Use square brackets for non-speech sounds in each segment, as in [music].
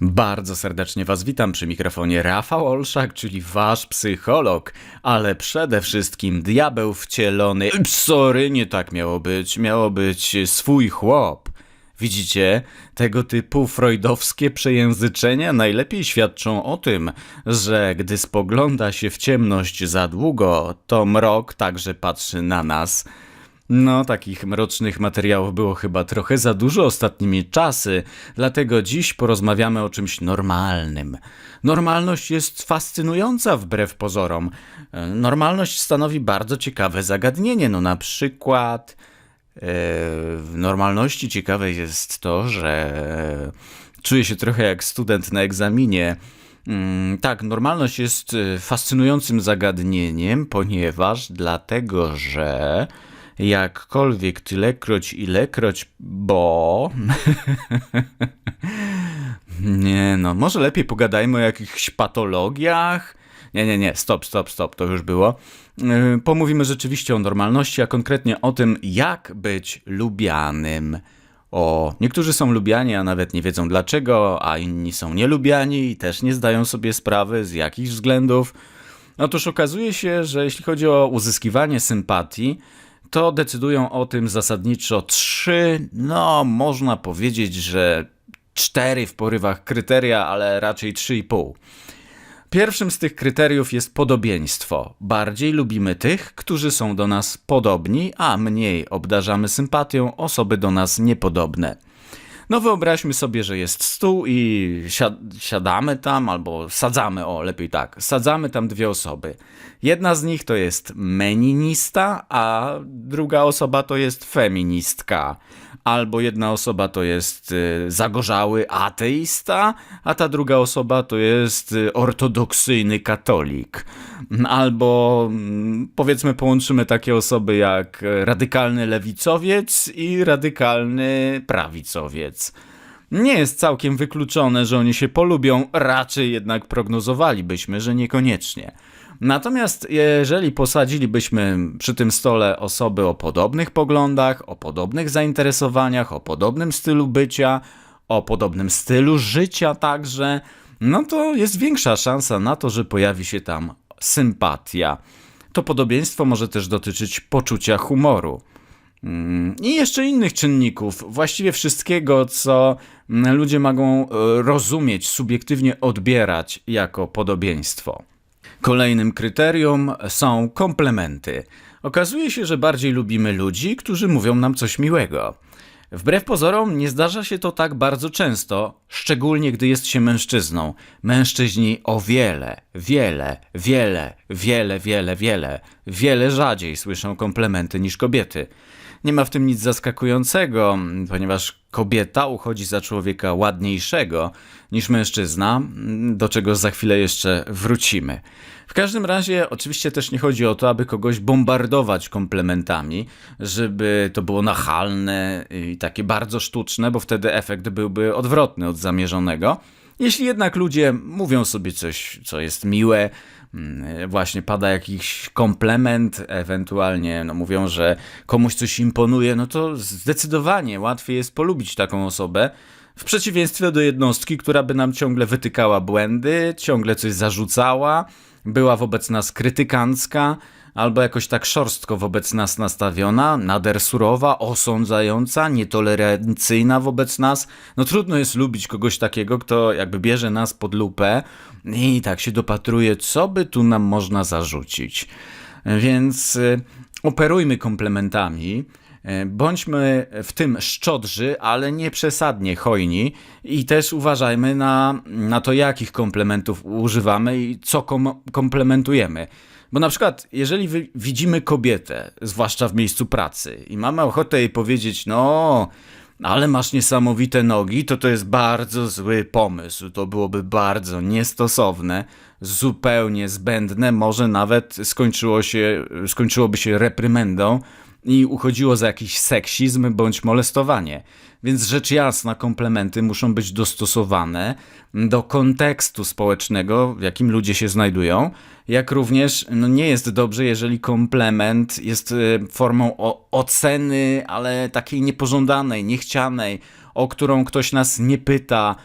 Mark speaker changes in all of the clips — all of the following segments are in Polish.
Speaker 1: Bardzo serdecznie Was witam przy mikrofonie Rafał Olszak, czyli Wasz psycholog, ale przede wszystkim diabeł wcielony. Sorry, nie tak miało być. Miało być swój chłop. Widzicie, tego typu freudowskie przejęzyczenia najlepiej świadczą o tym, że gdy spogląda się w ciemność za długo, to mrok także patrzy na nas. No, takich mrocznych materiałów było chyba trochę za dużo ostatnimi czasy, dlatego dziś porozmawiamy o czymś normalnym. Normalność jest fascynująca wbrew pozorom. E, Normalność stanowi bardzo ciekawe zagadnienie, no na przykład. e, W normalności ciekawe jest to, że czuję się trochę jak student na egzaminie. Mm, Tak, normalność jest e, fascynującym zagadnieniem, ponieważ dlatego, że jakkolwiek tylekroć ilekroć, bo... [laughs] nie no, może lepiej pogadajmy o jakichś patologiach? Nie, nie, nie, stop, stop, stop, to już było. Yy, Pomówimy rzeczywiście o normalności, a konkretnie o tym, jak być lubianym. O, niektórzy są lubiani, a nawet nie wiedzą dlaczego, a inni są nielubiani i też nie zdają sobie sprawy z jakichś względów. Otóż okazuje się, że jeśli chodzi o uzyskiwanie sympatii, to decydują o tym zasadniczo trzy, no można powiedzieć, że cztery w porywach kryteria, ale raczej trzy i pół. Pierwszym z tych kryteriów jest podobieństwo. Bardziej lubimy tych, którzy są do nas podobni, a mniej obdarzamy sympatią osoby do nas niepodobne. No wyobraźmy sobie, że jest stół i siad- siadamy tam, albo sadzamy, o lepiej tak, sadzamy tam dwie osoby. Jedna z nich to jest meninista, a druga osoba to jest feministka. Albo jedna osoba to jest y, zagorzały ateista, a ta druga osoba to jest y, ortodoksyjny katolik. Albo mm, powiedzmy połączymy takie osoby jak radykalny lewicowiec i radykalny prawicowiec. Nie jest całkiem wykluczone, że oni się polubią, raczej jednak prognozowalibyśmy, że niekoniecznie. Natomiast jeżeli posadzilibyśmy przy tym stole osoby o podobnych poglądach, o podobnych zainteresowaniach, o podobnym stylu bycia, o podobnym stylu życia także, no to jest większa szansa na to, że pojawi się tam sympatia. To podobieństwo może też dotyczyć poczucia humoru. Mm, I jeszcze innych czynników, właściwie wszystkiego, co mm, ludzie mogą e, rozumieć, subiektywnie odbierać jako podobieństwo. Kolejnym kryterium są komplementy. Okazuje się, że bardziej lubimy ludzi, którzy mówią nam coś miłego. Wbrew pozorom nie zdarza się to tak bardzo często, szczególnie gdy jest się mężczyzną. Mężczyźni o wiele, wiele, wiele, wiele, wiele, wiele, wiele rzadziej słyszą komplementy niż kobiety. Nie ma w tym nic zaskakującego, ponieważ kobieta uchodzi za człowieka ładniejszego niż mężczyzna, do czego za chwilę jeszcze wrócimy. W każdym razie, oczywiście też nie chodzi o to, aby kogoś bombardować komplementami, żeby to było nachalne i takie bardzo sztuczne, bo wtedy efekt byłby odwrotny od zamierzonego. Jeśli jednak ludzie mówią sobie coś, co jest miłe, mm, właśnie pada jakiś komplement, ewentualnie no mówią, że komuś coś imponuje, no to zdecydowanie łatwiej jest polubić taką osobę, w przeciwieństwie do jednostki, która by nam ciągle wytykała błędy, ciągle coś zarzucała, była wobec nas krytykancka, albo jakoś tak szorstko wobec nas nastawiona, nader surowa, osądzająca, nietolerancyjna wobec nas. No trudno jest lubić kogoś takiego, kto jakby bierze nas pod lupę i tak się dopatruje, co by tu nam można zarzucić. Więc y, operujmy komplementami. Y, Bądźmy w tym szczodrzy, ale nie przesadnie hojni i też uważajmy na, na to, jakich komplementów używamy i co kom komplementujemy. Bo na przykład, jeżeli widzimy kobietę, zwłaszcza w miejscu pracy, i mamy ochotę jej powiedzieć, no, ale masz niesamowite nogi, to to jest bardzo zły pomysł. To byłoby bardzo niestosowne, zupełnie zbędne, może nawet skończyło się, skończyłoby się reprymendą i uchodziło za jakiś seksizm bądź molestowanie. Więc rzecz jasna, komplementy muszą być dostosowane do kontekstu społecznego, w jakim ludzie się znajdują, jak również no nie jest dobrze, jeżeli komplement jest y, formą oceny, ale takiej niepożądanej, niechcianej, o którą ktoś nas nie pyta,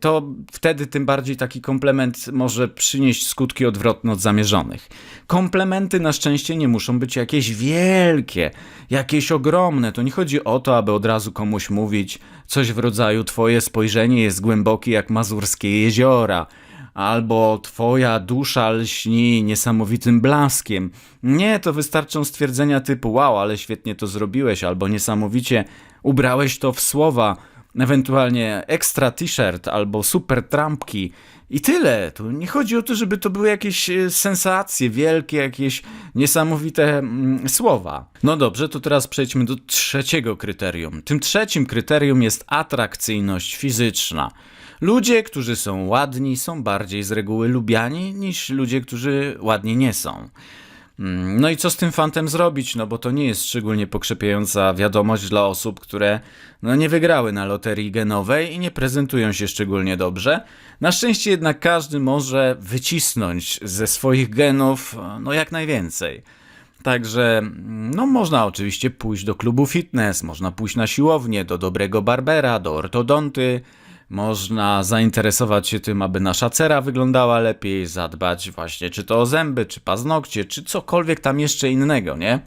Speaker 1: to wtedy tym bardziej taki komplement może przynieść skutki odwrotne od zamierzonych. Komplementy na szczęście nie muszą być jakieś wielkie, jakieś ogromne. To nie chodzi o to, aby od razu komuś mówić coś w rodzaju twoje spojrzenie jest głębokie jak mazurskie jeziora albo twoja dusza lśni niesamowitym blaskiem. Nie, to wystarczą stwierdzenia typu wow, ale świetnie to zrobiłeś, albo niesamowicie ubrałeś to w słowa, ewentualnie ekstra t-shirt albo super trampki. I tyle. Tu nie chodzi o to, żeby to były jakieś e, sensacje wielkie, jakieś niesamowite mm, słowa. No dobrze, to teraz przejdźmy do trzeciego kryterium. Tym trzecim kryterium jest atrakcyjność fizyczna. Ludzie, którzy są ładni, są bardziej z reguły lubiani niż ludzie, którzy ładni nie są. Mm, No i co z tym fantem zrobić? No bo to nie jest szczególnie pokrzepiająca wiadomość dla osób, które no nie wygrały na loterii genowej i nie prezentują się szczególnie dobrze. Na szczęście jednak każdy może wycisnąć ze swoich genów no jak najwięcej. Także no można oczywiście pójść do klubu fitness, można pójść na siłownię, do dobrego barbera, do ortodonty, można zainteresować się tym, aby nasza cera wyglądała lepiej, zadbać właśnie czy to o zęby, czy paznokcie, czy cokolwiek tam jeszcze innego, nie?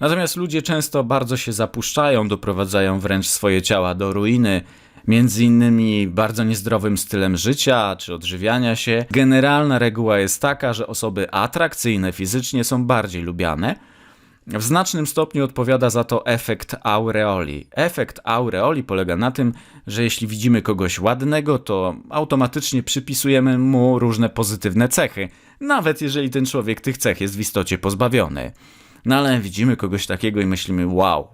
Speaker 1: Natomiast ludzie często bardzo się zapuszczają, doprowadzają wręcz swoje ciała do ruiny, między innymi bardzo niezdrowym stylem życia czy odżywiania się. Generalna reguła jest taka, że osoby atrakcyjne fizycznie są bardziej lubiane. W znacznym stopniu odpowiada za to efekt aureoli. Efekt aureoli polega na tym, że jeśli widzimy kogoś ładnego, to automatycznie przypisujemy mu różne pozytywne cechy, nawet jeżeli ten człowiek tych cech jest w istocie pozbawiony. No ale widzimy kogoś takiego i myślimy, wow,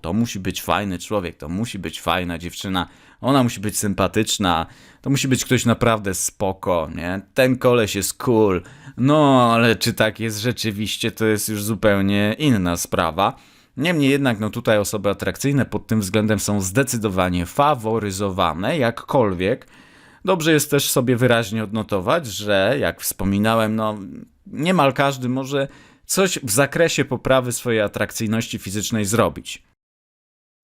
Speaker 1: to musi być fajny człowiek, to musi być fajna dziewczyna, ona musi być sympatyczna, to musi być ktoś naprawdę spoko, nie? Ten koleś jest cool. No, ale czy tak jest rzeczywiście, to jest już zupełnie inna sprawa. Niemniej jednak, no tutaj osoby atrakcyjne pod tym względem są zdecydowanie faworyzowane, jakkolwiek. Dobrze jest też sobie wyraźnie odnotować, że jak wspominałem, no niemal każdy może coś w zakresie poprawy swojej atrakcyjności fizycznej zrobić.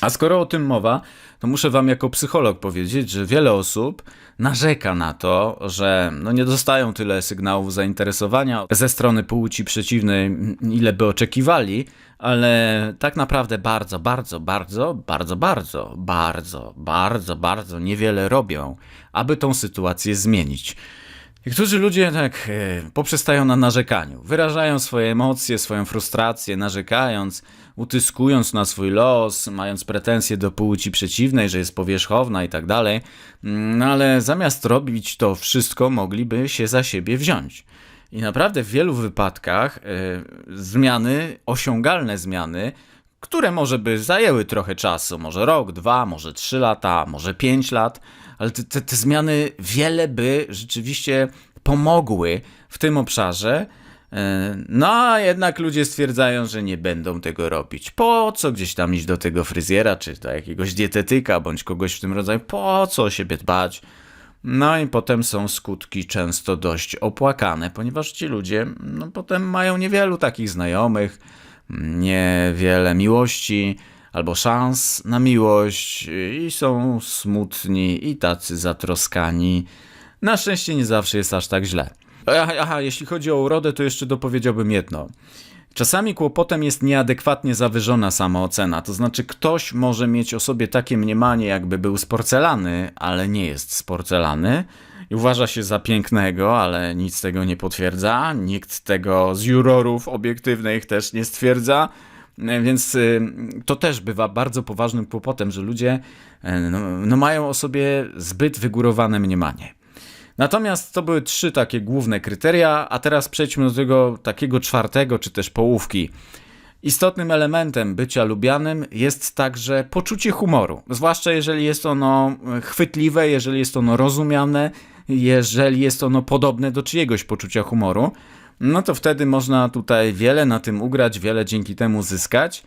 Speaker 1: A skoro o tym mowa, to muszę wam jako psycholog powiedzieć, że wiele osób narzeka na to, że no nie dostają tyle sygnałów zainteresowania ze strony płci przeciwnej, ile by oczekiwali, ale tak naprawdę bardzo, bardzo, bardzo, bardzo, bardzo, bardzo, bardzo, bardzo niewiele robią, aby tą sytuację zmienić. Niektórzy ludzie tak e, poprzestają na narzekaniu, wyrażają swoje emocje, swoją frustrację, narzekając, utyskując na swój los, mając pretensje do płci przeciwnej, że jest powierzchowna i tak dalej, no ale zamiast robić to wszystko, mogliby się za siebie wziąć. I naprawdę w wielu wypadkach e, zmiany, osiągalne zmiany, które może by zajęły trochę czasu, może rok, dwa, może trzy lata, może pięć lat, ale te, te, te zmiany wiele by rzeczywiście pomogły w tym obszarze. E, No, a jednak ludzie stwierdzają, że nie będą tego robić. Po co gdzieś tam iść do tego fryzjera, czy do jakiegoś dietetyka, bądź kogoś w tym rodzaju? Po co o siebie dbać? No i potem są skutki często dość opłakane, ponieważ ci ludzie no, potem mają niewielu takich znajomych, niewiele miłości albo szans na miłość i są smutni i tacy zatroskani. Na szczęście nie zawsze jest aż tak źle. Aha, aha, jeśli chodzi o urodę, to jeszcze dopowiedziałbym jedno. Czasami kłopotem jest nieadekwatnie zawyżona samoocena, to znaczy ktoś może mieć o sobie takie mniemanie, jakby był z porcelany, ale nie jest z porcelany i uważa się za pięknego, ale nic tego nie potwierdza, nikt tego z jurorów obiektywnych też nie stwierdza, więc y, to też bywa bardzo poważnym kłopotem, że ludzie e, no, no mają o sobie zbyt wygórowane mniemanie. Natomiast to były trzy takie główne kryteria, a teraz przejdźmy do tego takiego czwartego, czy też połówki. Istotnym elementem bycia lubianym jest także poczucie humoru, zwłaszcza jeżeli jest ono chwytliwe, jeżeli jest ono rozumiane, jeżeli jest ono podobne do czyjegoś poczucia humoru, no to wtedy można tutaj wiele na tym ugrać, wiele dzięki temu zyskać.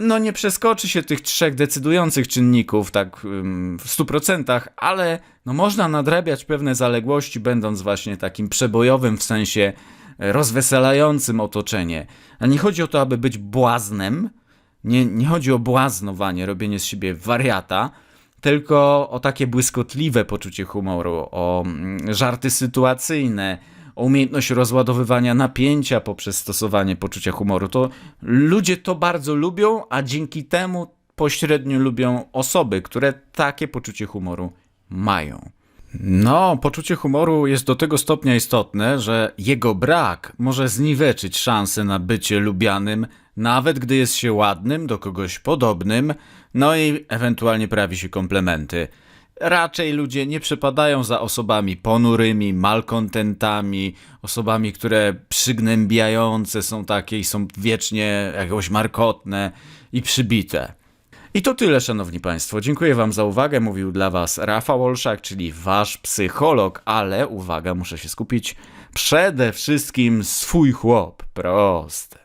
Speaker 1: No nie przeskoczy się tych trzech decydujących czynników tak w 100%, ale no można nadrabiać pewne zaległości, będąc właśnie takim przebojowym w sensie e, rozweselającym otoczenie. A nie chodzi o to, aby być błaznem, nie, nie chodzi o błaznowanie, robienie z siebie wariata, tylko o takie błyskotliwe poczucie humoru, o mm, żarty sytuacyjne, o umiejętność rozładowywania napięcia poprzez stosowanie poczucia humoru. To ludzie to bardzo lubią, a dzięki temu pośrednio lubią osoby, które takie poczucie humoru mają. No, poczucie humoru jest do tego stopnia istotne, że jego brak może zniweczyć szanse na bycie lubianym, nawet gdy jest się ładnym, do kogoś podobnym, no i ewentualnie prawi się komplementy. Raczej ludzie nie przepadają za osobami ponurymi, malkontentami, osobami, które przygnębiające są takie i są wiecznie jakoś markotne i przybite. I to tyle, szanowni państwo. Dziękuję wam za uwagę. Mówił dla was Rafał Olszak, czyli wasz psycholog, ale uwaga, muszę się skupić. Przede wszystkim swój chłop. Proste.